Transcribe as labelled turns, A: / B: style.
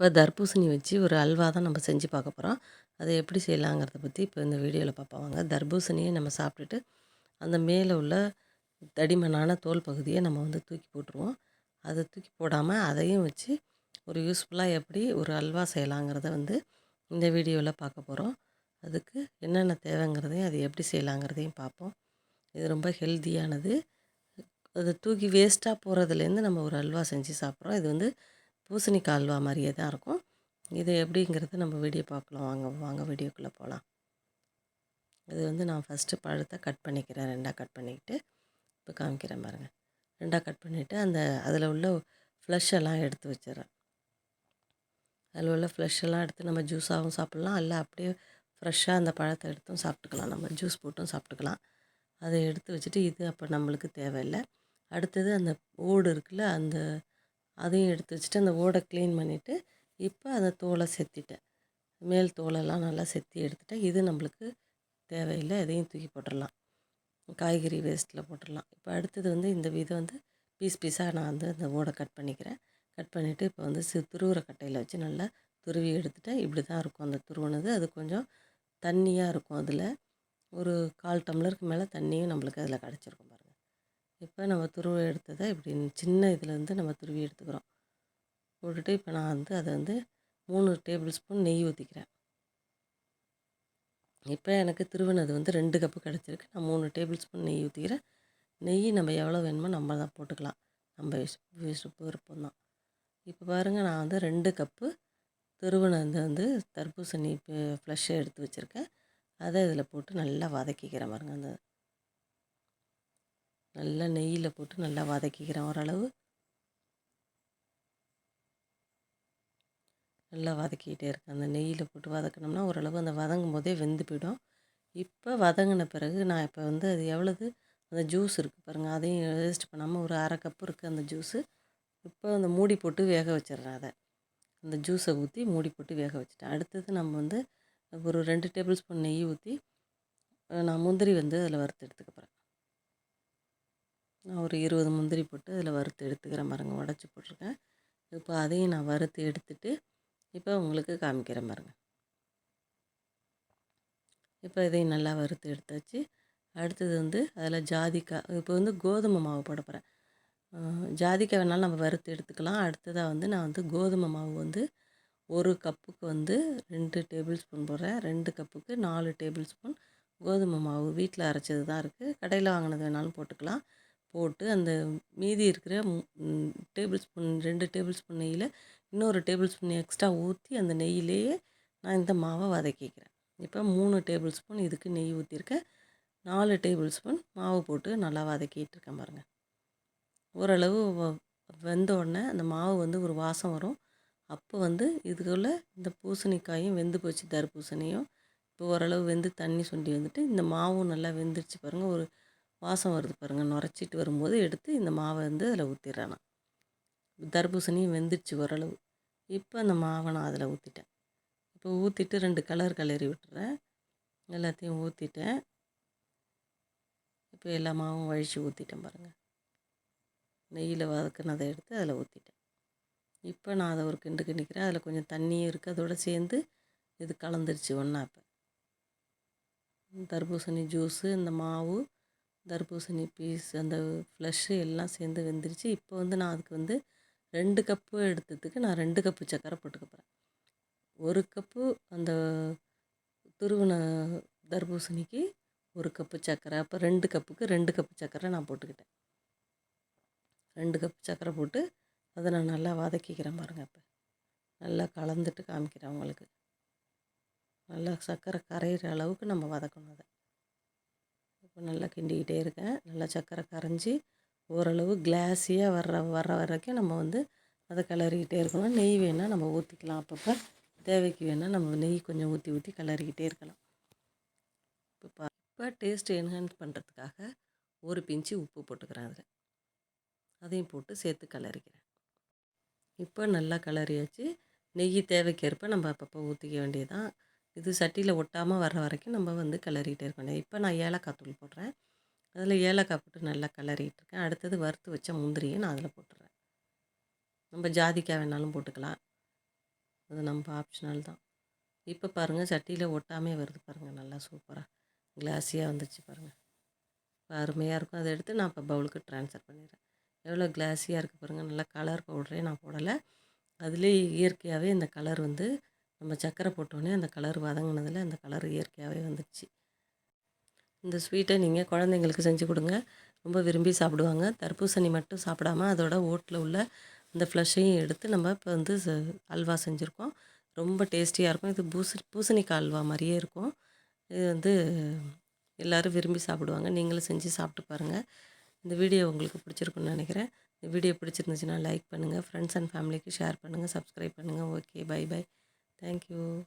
A: இப்போ தர்பூசணி வச்சு ஒரு அல்வா தான் நம்ம செஞ்சு பார்க்க போகிறோம் அதை எப்படி செய்யலாங்கிறத பற்றி இப்போ இந்த வீடியோவில் பார்ப்பாங்க தர்பூசணியை நம்ம சாப்பிட்டுட்டு அந்த மேலே உள்ள தடிமனான தோல் பகுதியை நம்ம வந்து தூக்கி போட்டுருவோம். அதை தூக்கி போடாமல் அதையும் வச்சு ஒரு யூஸ்ஃபுல்லாக எப்படி ஒரு அல்வா செய்யலாங்கிறத வந்து இந்த வீடியோவில் பார்க்க போகிறோம் அதுக்கு என்னென்ன தேவைங்கிறதையும் அது எப்படி செய்யலாங்கிறதையும் பார்ப்போம். இது ரொம்ப ஹெல்த்தியானது அதை தூக்கி வேஸ்ட்டாக போகிறதுலேருந்து நம்ம ஒரு அல்வா செஞ்சு சாப்பிட்றோம். இது வந்து பூசணிக்காய் அல்வா மாதிரியே தான் இருக்கும். இது எப்படிங்கிறது நம்ம வீடியோ பார்க்கலாம். வாங்க வாங்க வீடியோக்குள்ளே போகலாம் இது வந்து நான் ஃபஸ்ட்டு பழத்தை கட் பண்ணிக்கிறேன். ரெண்டாக கட் பண்ணிக்கிட்டு இப்போ காமிக்கிறேன் பாருங்கள் ரெண்டாக கட் பண்ணிவிட்டு அந்த அதில் உள்ள ஃப்ளஷ் எல்லாம் எடுத்து வச்சிடுறேன். அதில் உள்ள ஃப்ளஷ் எல்லாம் எடுத்து நம்ம ஜூஸாகவும் சாப்பிட்லாம். இல்லை அப்படியே ஃப்ரெஷ்ஷாக அந்த பழத்தை எடுத்தும் சாப்பிட்டுக்கலாம். நம்ம ஜூஸ் போட்டும் சாப்பிட்டுக்கலாம். அதை எடுத்து வச்சுட்டு இது அப்போ நம்மளுக்கு தேவையில்லை. அடுத்தது அந்த ஓடு இருக்குல்ல அந்த அதையும் எடுத்து வச்சுட்டு அந்த ஓடை க்ளீன் பண்ணிவிட்டு இப்போ அந்த தோலை செத்திட்டேன். மேல் தோலெல்லாம் நல்லா செத்தி எடுத்துட்டேன். இது நம்மளுக்கு தேவையில்லை. அதையும் தூக்கி போட்டுடலாம். காய்கறி வேஸ்ட்டில் போட்டுடலாம். இப்போ அடுத்தது வந்து இந்த விதை வந்து பீஸ் பீஸாக நான் வந்து அந்த ஓடை கட் பண்ணிக்கிறேன். கட் பண்ணிவிட்டு இப்போ வந்து சி துருவுற கட்டையில் வச்சு நல்லா துருவி எடுத்துட்டேன். இப்படி தான் இருக்கும் அந்த துருவனது. அது கொஞ்சம் தண்ணியாக இருக்கும் அதில். ஒரு கால் டம்ளருக்கு மேலே தண்ணியும் நம்மளுக்கு அதில் கிடச்சிருக்கும். இப்போ நம்ம துருவ எடுத்ததை இப்படி சின்ன இதுலேருந்து நம்ம துருவி எடுத்துக்கிறோம். போட்டுட்டு இப்போ நான் வந்து அதை வந்து மூணு டேபிள் ஸ்பூன் நெய் ஊற்றிக்கிறேன். இப்போ எனக்கு திருவினது வந்து ரெண்டு கப்பு கிடச்சிருக்கு. நான் மூணு டேபிள் ஸ்பூன் நெய் ஊற்றிக்கிறேன். நெய் நம்ம எவ்வளோ வேணுமோ நம்ம தான் போட்டுக்கலாம். நம்ம விருப்பம் தான். இப்போ பாருங்கள் நான் வந்து ரெண்டு கப்பு திருவினது வந்து தர்பூசணி ஃப்ளஷ்ஷை எடுத்து வச்சுருக்கேன். அதை இதில் போட்டு நல்லா வதக்கிக்கிறேன் பாருங்கள் அந்த நல்லா நெய்யில் போட்டு நல்லா வதக்கிக்கிறேன் ஓரளவு. நல்லா வதக்கிக்கிட்டே இருக்கேன். அந்த நெய்யில் போட்டு வதக்கினோம்னா ஓரளவு அந்த வதங்கும் போதே வெந்து போயிடும். இப்போ வதங்கின பிறகு நான் இப்போ வந்து அது எவ்வளவு? அந்த ஜூஸ் இருக்குது பாருங்கள் அதையும் வேஸ்ட் பண்ணாமல் ஒரு அரை கப்பு இருக்குது அந்த ஜூஸு இப்போ அந்த மூடி போட்டு வேக வச்சிடுறேன் அதை. அந்த ஜூஸை ஊற்றி மூடி போட்டு வேக வச்சுட்டேன். அடுத்தது நம்ம வந்து ஒரு ரெண்டு டேபிள் ஸ்பூன் நெய் ஊற்றி நான் முந்திரி வந்து அதில் வறுத்து எடுத்துக்க நான் ஒரு இருபது முந்திரி போட்டு அதில் வறுத்து எடுத்துக்கிறேன் பாருங்கள் உடச்சி போட்டிருக்கேன். இப்போ அதையும் நான் வறுத்து எடுத்துட்டு இப்போ உங்களுக்கு காமிக்கிறேன் பாருங்கள் இப்போ இதையும் நல்லா வறுத்து எடுத்தாச்சு. அடுத்தது வந்து அதில் ஜாதிக்காய் இப்போ வந்து கோதுமை மாவு போட போகிறேன் ஜாதிக்காய் வேணாலும் நம்ம வறுத்து எடுத்துக்கலாம். அடுத்ததாக வந்து நான் வந்து கோதுமை மாவு வந்து ஒரு கப்புக்கு வந்து ரெண்டு டேபிள் ஸ்பூன் போடுறேன். ரெண்டு கப்புக்கு நாலு டேபிள் ஸ்பூன் கோதுமை மாவு. வீட்டில் அரைச்சது தான் இருக்குது கடையில் வாங்கினது வேணாலும் போட்டுக்கலாம். போட்டு அந்த மீதி இருக்கிற டேபிள் ஸ்பூன் ரெண்டு டேபிள் ஸ்பூன் நெய்யில் இன்னொரு டேபிள் ஸ்பூன் எக்ஸ்ட்ரா ஊற்றி அந்த நெய்யிலேயே நான் இந்த மாவை வதக்கிக்கிறேன். இப்போ மூணு டேபிள் ஸ்பூன் இதுக்கு நெய் ஊற்றிருக்கேன் நாலு டேபிள் ஸ்பூன் மாவு போட்டு நல்லா வதக்கிட்டு இருக்கேன் பாருங்கள் ஓரளவு வெந்த உடனே அந்த மாவு வந்து ஒரு வாசம் வரும். அப்போ வந்து இதுக்குள்ளே இந்த பூசணிக்காயும் வெந்து போச்சு தர்பூசணியும். இப்போ ஓரளவு வெந்து தண்ணி சுண்டி வந்துட்டு இந்த மாவும் நல்லா வெந்துருச்சு பாருங்கள் ஒரு வாசம் வருது பாருங்கள் நுரைச்சிட்டு வரும்போது எடுத்து இந்த மாவை வந்து அதில் ஊற்றிடுறேன் நான். தர்பூசணியும் வெந்துருச்சு ஓரளவு. இப்போ அந்த மாவை நான் அதில் ஊற்றிட்டேன் இப்போ ஊற்றிட்டு ரெண்டு கலர் கலரி விட்டுறேன். எல்லாத்தையும் ஊற்றிட்டேன் இப்போ எல்லா மாவும் வழித்து ஊற்றிட்டேன் பாருங்கள் நெய்யில் வதக்குனதை எடுத்து அதில் ஊற்றிட்டேன் இப்போ நான் அதை ஒரு கிண்டு கிண்டிக்கிறேன். அதில் கொஞ்சம் தண்ணியும் இருக்குது அதோடு சேர்ந்து இது கலந்துருச்சு ஒன்றா இப்போ. தர்பூசணி ஜூஸு இந்த மாவு தர்பூசணி பீஸ் அந்த ஃப்ளஷ்ஷு எல்லாம் சேர்ந்து வெந்துருச்சு. இப்போ வந்து நான் அதுக்கு வந்து ரெண்டு கப்பு எடுத்ததுக்கு நான் ரெண்டு கப்பு சர்க்கரை போட்டுக்க போகிறேன் ஒரு கப்பு அந்த துருவின தர்பூசணிக்கு ஒரு கப்பு சர்க்கரை அப்போ ரெண்டு கப்புக்கு ரெண்டு கப்பு சர்க்கரை நான் போட்டுக்கிட்டேன். ரெண்டு கப்பு சர்க்கரை போட்டு அதை நான் நல்லா வதக்கிக்கிறேன் பாருங்கள் இப்போ நல்லா கலந்துட்டு காமிக்கிறேன் உங்களுக்கு. நல்லா சர்க்கரை கரையிற அளவுக்கு நம்ம வதக்கணும் அதை. இப்போ நல்லா கிண்டிக்கிட்டே இருக்கேன். நல்லா சர்க்கரை கரைஞ்சி ஓரளவு கிளாஸியாக வர்ற வர்ற வரைக்கும் நம்ம வந்து அதை கிளறிக்கிட்டே இருக்கணும். நெய் வேணால் நம்ம ஊற்றிக்கலாம் அப்பப்போ தேவைக்கு வேணால் நம்ம நெய் கொஞ்சம் ஊற்றி ஊற்றி கிளறிக்கிட்டே இருக்கலாம். இப்போ இப்போ டேஸ்ட் என்ஹான்ஸ் பண்ணுறதுக்காக ஒரு பிஞ்சு உப்பு போட்டுக்கிறேன் அதில். அதையும் போட்டு சேர்த்து கிளறிக்கிறேன். இப்போ நல்லா கிளறியாச்சு. நெய் தேவைக்கேற்ப நம்ம அப்பப்போ ஊற்றிக்க வேண்டியதான் இது சட்டியில் ஒட்டாமல் வர்ற வரைக்கும் நம்ம வந்து கிளறிக்கிட்டே இருக்கணும். இப்போ நான் ஏலக்காய் தூள் போடுறேன். அதில் ஏலக்காய் போட்டு நல்லா கிளறிட்டு இருக்கேன். அடுத்தது வறுத்து வச்ச முந்திரியை நான் அதில் போட்டுறேன். நம்ம ஜாதிக்காய் வேணாலும் போட்டுக்கலாம். அது நம்ம ஆப்ஷனல் தான். இப்போ பாருங்கள் சட்டியில் ஒட்டாமே வருது பாருங்கள் நல்லா சூப்பராக கிளாஸியாக வந்துச்சு பாருங்கள் அருமையாக இருக்கும். அதை எடுத்து நான் இப்போ பவுலுக்கு ட்ரான்ஸ்ஃபர் பண்ணிடுறேன். எவ்வளோ கிளாஸியாக இருக்குது பாருங்கள் நல்லா கலர் பவுடரே நான் போடலை. அதுலேயே இயற்கையாகவே இந்த கலர் வந்து நம்ம சர்க்கரை போட்டோன்னே அந்த கலர் வதங்கினதில் அந்த கலர் இயற்கையாகவே வந்துடுச்சு. இந்த ஸ்வீட்டை நீங்கள் குழந்தைங்களுக்கு செஞ்சு கொடுங்க. ரொம்ப விரும்பி சாப்பிடுவாங்க. தர்பூசணி மட்டும் சாப்பிடாம அதோட ஓட்டில் உள்ள அந்த ஃப்ளஷையும் எடுத்து நம்ம இப்போ வந்து ச- அல்வா செஞ்சுருக்கோம். ரொம்ப டேஸ்டியாக இருக்கும். இது பூசணி பூசணிக்காய் அல்வா மாதிரியே இருக்கும். இது வந்து எல்லோரும் விரும்பி சாப்பிடுவாங்க. நீங்களும் செஞ்சு சாப்பிட்டு பாருங்கள் இந்த வீடியோ உங்களுக்கு பிடிச்சிருக்குன்னு நினைக்கிறேன். இந்த வீடியோ பிடிச்சிருந்துச்சுன்னா லைக் பண்ணுங்கள் ஃப்ரெண்ட்ஸ் அண்ட் ஃபேமிலிக்கு ஷேர் பண்ணுங்கள் சப்ஸ்கிரைப் பண்ணுங்கள் okay bye bye Thank you.